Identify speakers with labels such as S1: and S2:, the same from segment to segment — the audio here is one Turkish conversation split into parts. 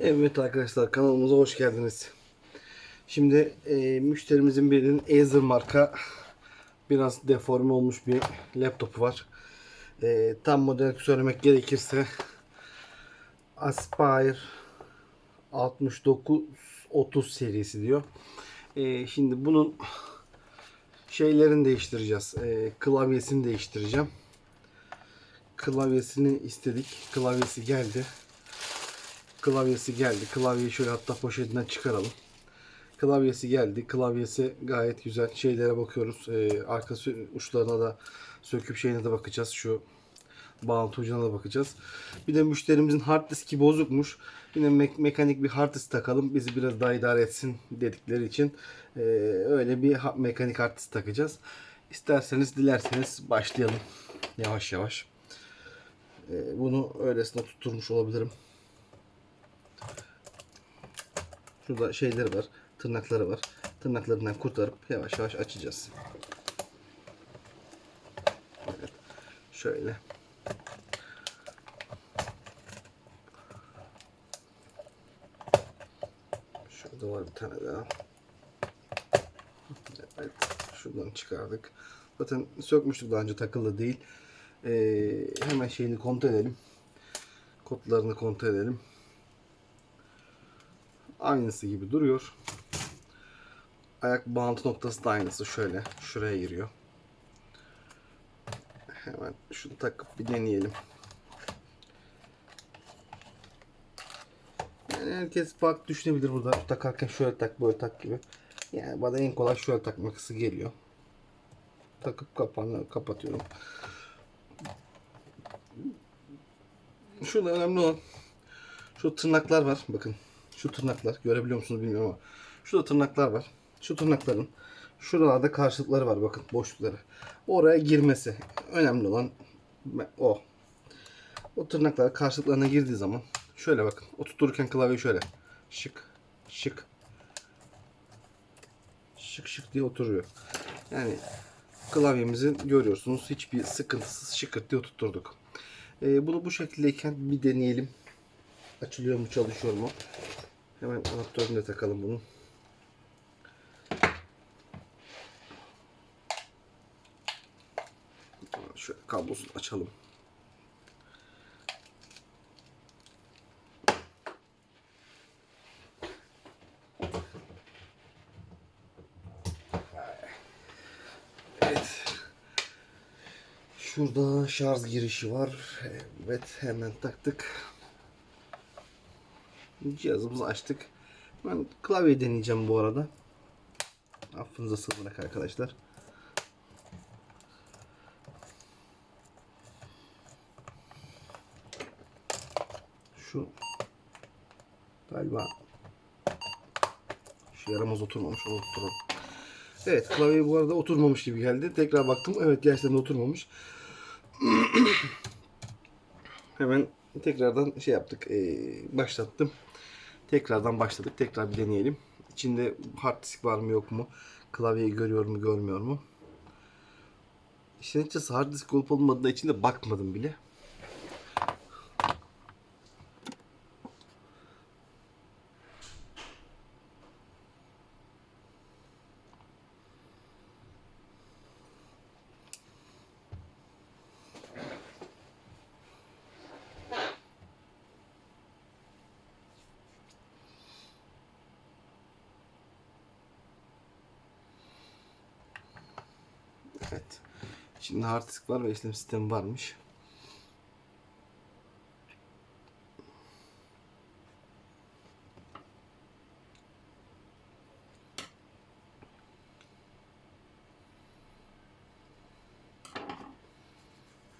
S1: Evet arkadaşlar kanalımıza hoş geldiniz. Şimdi e, müşterimizin birinin Acer marka biraz deforme olmuş bir laptopu var. E, tam model söylemek gerekirse Aspire 6930 serisi diyor. E, şimdi bunun şeylerini değiştireceğiz. E, klavyesini değiştireceğim. Klavyesini istedik. Klavyesi geldi klavyesi geldi. Klavyeyi şöyle hatta poşetinden çıkaralım. Klavyesi geldi. Klavyesi gayet güzel. Şeylere bakıyoruz. Ee, arka uçlarına da söküp şeyine de bakacağız. Şu bağlantı ucuna da bakacağız. Bir de müşterimizin hard diski bozukmuş. Yine me- mekanik bir hard disk takalım. Bizi biraz daha idare etsin dedikleri için ee, öyle bir ha- mekanik hard disk takacağız. İsterseniz dilerseniz başlayalım. Yavaş yavaş. Ee, bunu öylesine tutturmuş olabilirim. Şurada şeyleri var. Tırnakları var. Tırnaklarından kurtarıp yavaş yavaş açacağız. Evet. Şöyle. Şurada var bir tane daha. Evet. Şuradan çıkardık. Zaten sökmüştük daha önce takılı değil. Ee, hemen şeyini kontrol edelim. Kodlarını kontrol edelim aynısı gibi duruyor. Ayak bağlantı noktası da aynısı. Şöyle şuraya giriyor. Hemen şunu takıp bir deneyelim. Yani herkes farklı düşünebilir burada. Takarken şöyle tak böyle tak gibi. Yani bana en kolay şöyle takması geliyor. Takıp kapağını kapatıyorum. Şurada önemli olan şu tırnaklar var. Bakın şu tırnaklar görebiliyor musunuz bilmiyorum ama şurada tırnaklar var. Şu tırnakların şuralarda karşılıkları var bakın boşlukları. Oraya girmesi önemli olan o. O tırnaklar karşılıklarına girdiği zaman şöyle bakın oturturken klavye şöyle şık şık şık şık diye oturuyor. Yani klavyemizi görüyorsunuz hiçbir sıkıntısız şıkırt diye oturtturduk. Ee, bunu bu şekildeyken bir deneyelim. Açılıyor mu çalışıyor mu? Hemen adaptörünü de takalım bunun. Şöyle kablosunu açalım. Evet. Şurada şarj girişi var. Evet hemen taktık. Cihazımızı açtık. Ben klavye deneyeceğim bu arada. Affınıza sığınarak arkadaşlar. Şu galiba şu yaramaz oturmamış onu. Evet klavye bu arada oturmamış gibi geldi. Tekrar baktım. Evet gerçekten oturmamış. Hemen tekrardan şey yaptık. ee, başlattım. Tekrardan başladık. Tekrar bir deneyelim. İçinde hard disk var mı yok mu? Klavyeyi görüyor mu görmüyor mu? İşin açıkçası hard disk olup olmadığı için de bakmadım bile. Evet. Şimdi hard disk var ve işlem sistemi varmış.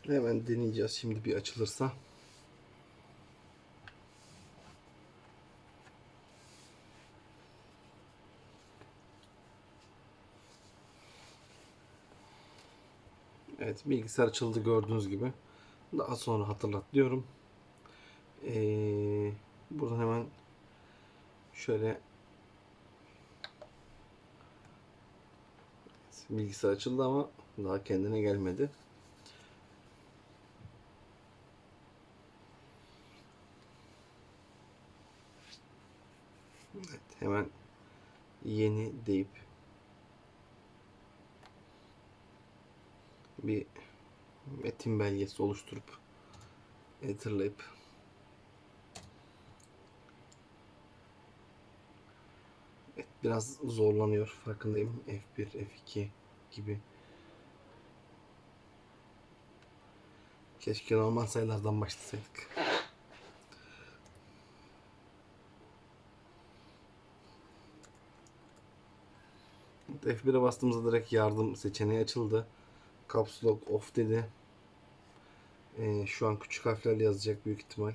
S1: Hemen deneyeceğiz şimdi bir açılırsa. Evet bilgisayar açıldı gördüğünüz gibi. Daha sonra hatırlat diyorum. Ee, buradan hemen şöyle bilgisayar açıldı ama daha kendine gelmedi. Evet, hemen yeni deyip bir metin belgesi oluşturup editorlayıp Evet, biraz zorlanıyor farkındayım. F1, F2 gibi. Keşke normal sayılardan başlasaydık. F1'e bastığımızda direkt yardım seçeneği açıldı. Caps Lock off dedi. Ee, şu an küçük harflerle yazacak büyük ihtimal.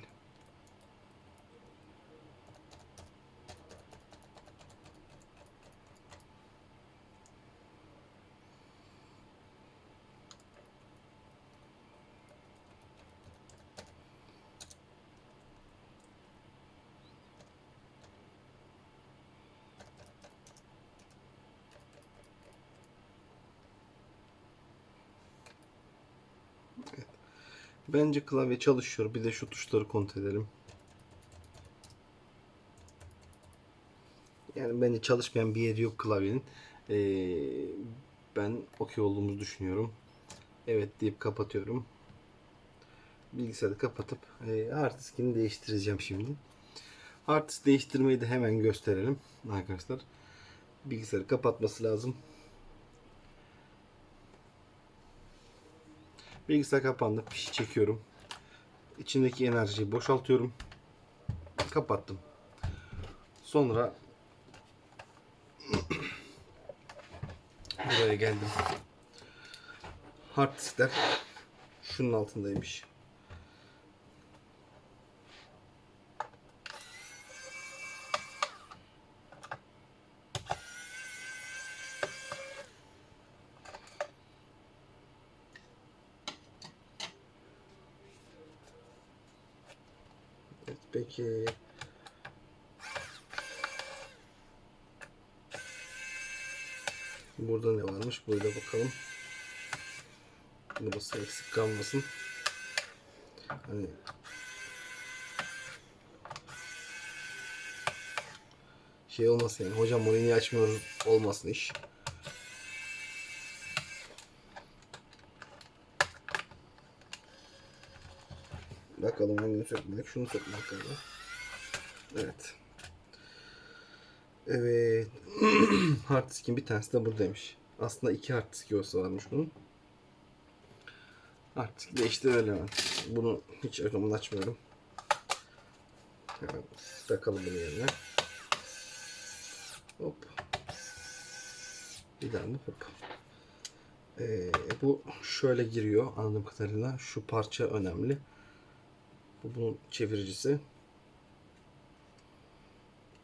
S1: Bence klavye çalışıyor. Bir de şu tuşları kontrol edelim. Yani bence çalışmayan bir yeri yok klavyenin. Ee, ben okey olduğumuzu düşünüyorum. Evet deyip kapatıyorum. Bilgisayarı kapatıp e, hard diskini değiştireceğim şimdi. Hard disk değiştirmeyi de hemen gösterelim arkadaşlar. Bilgisayarı kapatması lazım. Bilgisayar kapandı. Fişi çekiyorum. İçindeki enerjiyi boşaltıyorum. Kapattım. Sonra buraya geldim. Hard diskler şunun altındaymış. Evet, peki. Burada ne varmış? Burada bakalım. Burası eksik kalmasın. Hani şey olmasın yani. Hocam orayı niye açmıyoruz olmasın iş. Bakalım hangini sökmek. Şunu sökmek galiba. Evet. Evet. hard diskin bir tanesi de buradaymış. Aslında iki hard diski olsa varmış bunun. Diski değiştirelim hemen. Bunu hiç önemli açmıyorum. Hemen takalım bunu yerine. Hop. Bir daha mı? Hop. Ee, bu şöyle giriyor anladığım kadarıyla. Şu parça önemli. Bu bunun çeviricisi.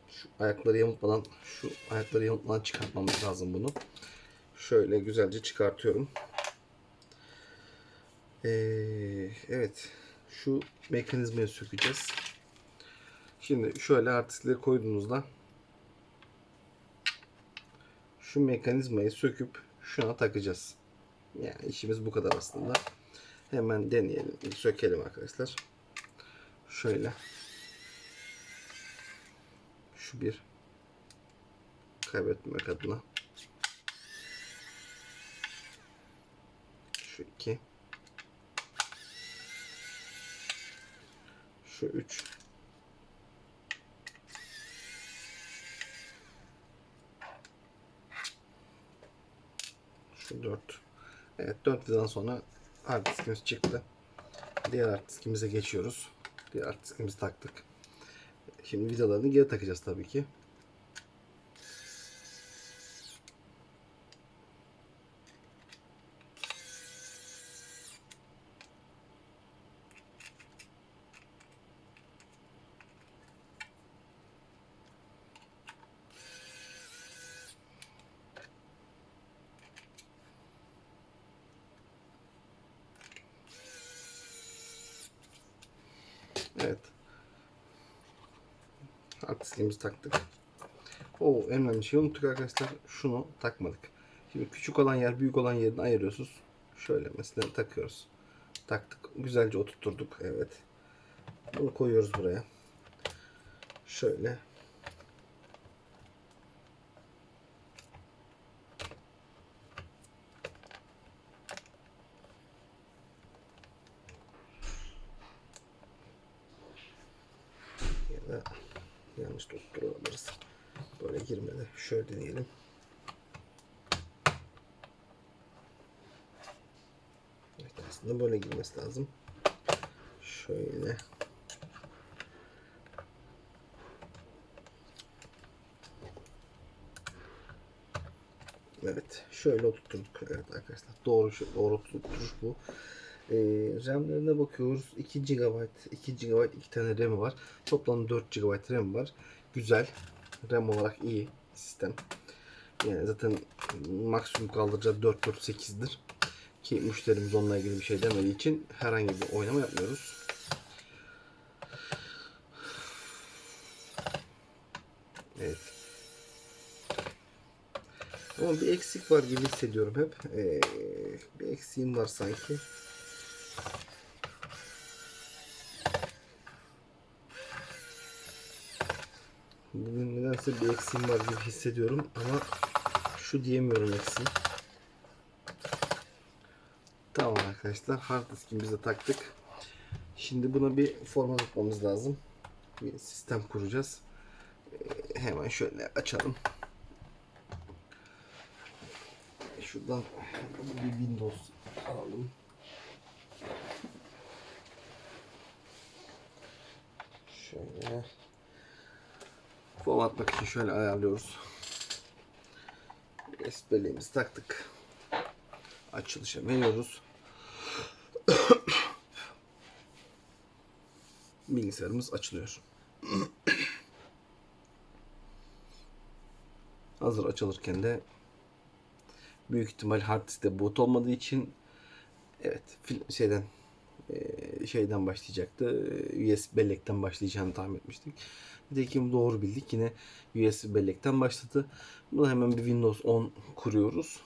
S1: Şu ayakları yamultmadan şu ayakları yamultmadan çıkartmamız lazım bunu. Şöyle güzelce çıkartıyorum. Ee, evet. Şu mekanizmayı sökeceğiz. Şimdi şöyle artistleri koyduğunuzda şu mekanizmayı söküp şuna takacağız. Yani işimiz bu kadar aslında. Hemen deneyelim. Sökelim arkadaşlar. Şöyle. Şu bir. Kaybetmemek adına. Şu iki. Şu üç. Şu dört. Evet dört vidadan sonra hard çıktı. Diğer hard geçiyoruz. Diğer hard diskimizi taktık. Şimdi vidalarını geri takacağız tabii ki. Evet. Hard diskimizi taktık. O en önemli şey unuttuk arkadaşlar. Şunu takmadık. Şimdi küçük olan yer büyük olan yerini ayırıyorsunuz. Şöyle mesela takıyoruz. Taktık. Güzelce oturtturduk. Evet. Bunu koyuyoruz buraya. Şöyle. Ve yanlış tutturabiliriz. Böyle deneyelim. Evet aslında böyle girmesi lazım. Şöyle. Evet. Şöyle oturttuk. Evet arkadaşlar. Doğru doğru oturtuş bu. Ee, RAM'lerine bakıyoruz. 2 GB, 2 GB, 2 tane RAM var. Toplam 4 GB RAM var. Güzel. RAM olarak iyi sistem. Yani zaten maksimum kaldıracağı 448'dir. Ki müşterimiz onunla ilgili bir şey demediği için herhangi bir oynama yapmıyoruz. Evet. Ama bir eksik var gibi hissediyorum hep. Ee, bir eksiğim var sanki. Bugün nedense bir eksiğim var gibi hissediyorum ama şu diyemiyorum eksiğim. Tamam arkadaşlar hard diskimizi taktık. Şimdi buna bir format atmamız lazım. Bir sistem kuracağız. Ee, hemen şöyle açalım. Şuradan bir Windows alalım. Şöyle formatmak için şöyle ayarlıyoruz. Espriliğimizi taktık. Açılışa veriyoruz. Bilgisayarımız açılıyor. Hazır açılırken de büyük ihtimal hard diskte boot olmadığı için evet şeyden şeyden başlayacaktı. USB bellekten başlayacağını tahmin etmiştik. Nitekim doğru bildik. Yine USB bellekten başladı. Buna hemen bir Windows 10 kuruyoruz.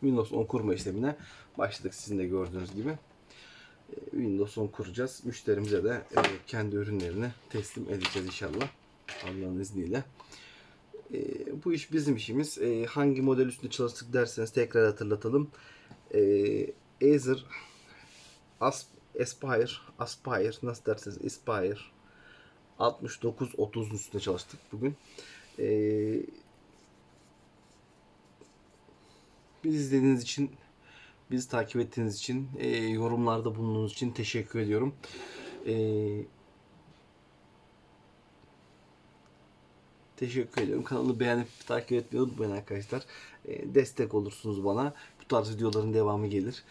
S1: Windows 10 kurma işlemine başladık sizin de gördüğünüz gibi. Eee, Windows 10 kuracağız. Müşterimize de kendi ürünlerini teslim edeceğiz inşallah. Allah'ın izniyle. Bu iş bizim işimiz. Hangi model üstünde çalıştık derseniz tekrar hatırlatalım. Acer As Aspire, Aspire nasıl derseniz Aspire 6930'un üstünde çalıştık bugün. Ee, bizi izlediğiniz için, bizi takip ettiğiniz için, e, yorumlarda bulunduğunuz için teşekkür ediyorum. Ee, Teşekkür ediyorum. Kanalı beğenip takip etmeyi unutmayın arkadaşlar. Ee, destek olursunuz bana. Bu tarz videoların devamı gelir.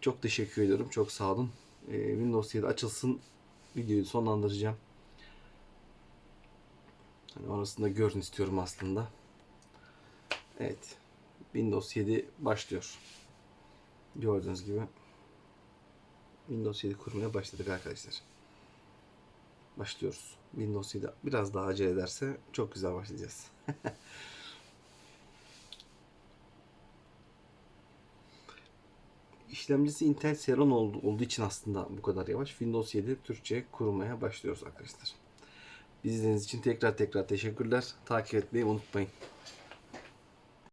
S1: Çok teşekkür ediyorum. Çok sağ olun. Ee, Windows 7 açılsın. Videoyu sonlandıracağım. Hani orasını da görün istiyorum aslında. Evet. Windows 7 başlıyor. Gördüğünüz gibi Windows 7 kurmaya başladık arkadaşlar başlıyoruz. Windows 7 biraz daha acele ederse çok güzel başlayacağız. İşlemcisi Intel oldu, olduğu için aslında bu kadar yavaş. Windows 7 Türkçe kurmaya başlıyoruz arkadaşlar. İzlediğiniz için tekrar tekrar teşekkürler. Takip etmeyi unutmayın.